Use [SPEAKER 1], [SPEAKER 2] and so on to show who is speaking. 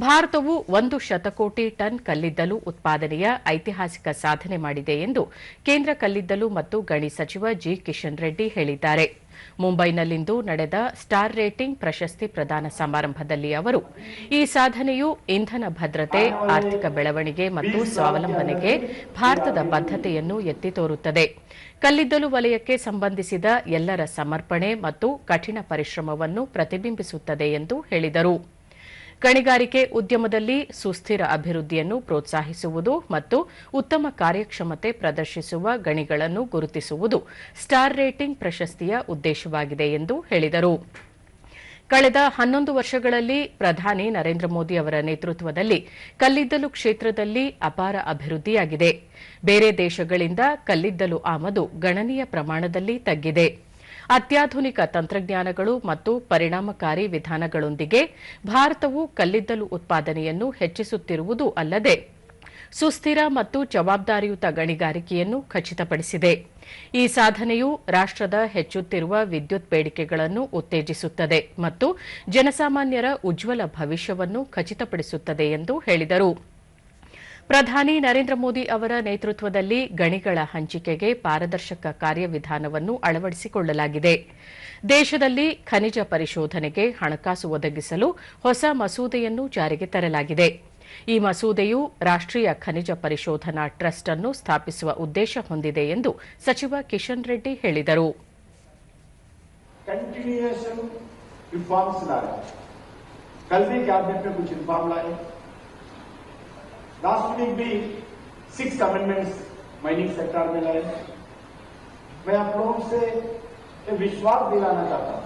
[SPEAKER 1] ಭಾರತವು ಒಂದು ಶತಕೋಟಿ ಟನ್ ಕಲ್ಲಿದ್ದಲು ಉತ್ಪಾದನೆಯ ಐತಿಹಾಸಿಕ ಸಾಧನೆ ಮಾಡಿದೆ ಎಂದು ಕೇಂದ್ರ ಕಲ್ಲಿದ್ದಲು ಮತ್ತು ಗಣಿ ಸಚಿವ ಜಿ. ಕಿಶನ್ ರೆಡ್ಡಿ ಹೇಳಿದ್ದಾರೆ. ಮುಂಬೈನಲ್ಲಿಂದು ನಡೆದ ಸ್ಟಾರ್ ರೇಟಿಂಗ್ ಪ್ರಶಸ್ತಿ ಪ್ರದಾನ ಸಮಾರಂಭದಲ್ಲಿ ಅವರು, ಈ ಸಾಧನೆಯು ಇಂಧನ ಭದ್ರತೆ, ಆರ್ಥಿಕ ಬೆಳವಣಿಗೆ ಮತ್ತು ಸ್ವಾವಲಂಬನೆಗೆ ಭಾರತದ ಬದ್ಧತೆಯನ್ನು ಎತ್ತಿ ತೋರುತ್ತದೆ. ಕಲ್ಲಿದ್ದಲು ವಲಯಕ್ಕೆ ಸಂಬಂಧಿಸಿದ ಎಲ್ಲರ ಸಮರ್ಪಣೆ ಮತ್ತು ಕಠಿಣ ಪರಿಶ್ರಮವನ್ನು ಪ್ರತಿಬಿಂಬಿಸುತ್ತದೆ ಎಂದು ಹೇಳಿದರು. ಗಣಿಗಾರಿಕೆ ಉದ್ಯಮದಲ್ಲಿ ಸುಸ್ಥಿರ ಅಭಿವೃದ್ಧಿಯನ್ನು ಪ್ರೋತ್ಸಾಹಿಸುವುದು ಮತ್ತು ಉತ್ತಮ ಕಾರ್ಯಕ್ಷಮತೆ ಪ್ರದರ್ಶಿಸುವ ಗಣಿಗಳನ್ನು ಗುರುತಿಸುವುದು ಸ್ಟಾರ್ ರೇಟಿಂಗ್ ಪ್ರಶಸ್ತಿಯ ಉದ್ದೇಶವಾಗಿದೆ ಎಂದು ಹೇಳಿದರು. ಕಳೆದ ಹನ್ನೊಂದು ವರ್ಷಗಳಲ್ಲಿ ಪ್ರಧಾನಿ ನರೇಂದ್ರ ಮೋದಿ ಅವರ ನೇತೃತ್ವದಲ್ಲಿ ಕಲ್ಲಿದ್ದಲು ಕ್ಷೇತ್ರದಲ್ಲಿ ಅಪಾರ ಅಭಿವೃದ್ಧಿಯಾಗಿದೆ. ಬೇರೆ ದೇಶಗಳಿಂದ ಕಲ್ಲಿದ್ದಲು ಆಮದು ಗಣನೀಯ ಪ್ರಮಾಣದಲ್ಲಿ ತಗ್ಗಿದೆ. ಅತ್ಯಾಧುನಿಕ ತಂತ್ರಜ್ಞಾನಗಳು ಮತ್ತು ಪರಿಣಾಮಕಾರಿ ವಿಧಾನಗಳೊಂದಿಗೆ ಭಾರತವು ಕಲ್ಲಿದ್ದಲು ಉತ್ಪಾದನೆಯನ್ನು ಹೆಚ್ಚಿಸುತ್ತಿರುವುದು ಅಲ್ಲದೆ ಸುಸ್ಥಿರ ಮತ್ತು ಜವಾಬ್ದಾರಿಯುತ ಗಣಿಗಾರಿಕೆಯನ್ನು ಖಚಿತಪಡಿಸಿದೆ. ಈ ಸಾಧನೆಯು ರಾಷ್ಟದ ಹೆಚ್ಚುತ್ತಿರುವ ವಿದ್ಯುತ್ ಬೇಡಿಕೆಗಳನ್ನು ಉತ್ತೇಜಿಸುತ್ತದೆ ಮತ್ತು ಜನಸಾಮಾನ್ಯರ ಉಜ್ವಲ ಭವಿಷ್ಯವನ್ನು ಖಚಿತಪಡಿಸುತ್ತದೆ ಎಂದು ಹೇಳಿದರು. ಪ್ರಧಾನಿ ನರೇಂದ್ರ ಮೋದಿ ಅವರ ನೇತೃತ್ವದಲ್ಲಿ ಗಣಿಗಳ ಹಂಚಿಕೆಗೆ ಪಾರದರ್ಶಕ ಕಾರ್ಯವಿಧಾನವನ್ನು ಅಳವಡಿಸಿಕೊಳ್ಳಲಾಗಿದೆ ದೇಶದಲ್ಲಿ ಖನಿಜ ಪರಿಶೋಧನೆಗೆ ಹಣಕಾಸು ಒದಗಿಸಲು ಹೊಸ ಮಸೂದೆಯನ್ನು ಜಾರಿಗೆ ತರಲಾಗಿದೆ ಈ ಮಸೂದೆಯು ರಾಷ್ಟೀಯ ಖನಿಜ ಪರಿಶೋಧನಾ ಟ್ರಸ್ಟ್ ಅನ್ನು ಸ್ಥಾಪಿಸುವ ಉದ್ದೇಶ ಹೊಂದಿದೆ ಎಂದು ಸಚಿವ ಕಿಶನ್ ರೆಡ್ಡಿ ಹೇಳಿದರು
[SPEAKER 2] कंटिन्यूएशन रिफॉर्म्स ला रहे हैं कल भी कैबिनेट में कुछ रिफॉर्म लाए लास्ट वीक भी सिक्स अमेंडमेंट्स माइनिंग सेक्टर में लाए मैं आप लोगों से विश्वास दिलाना चाहता हूँ।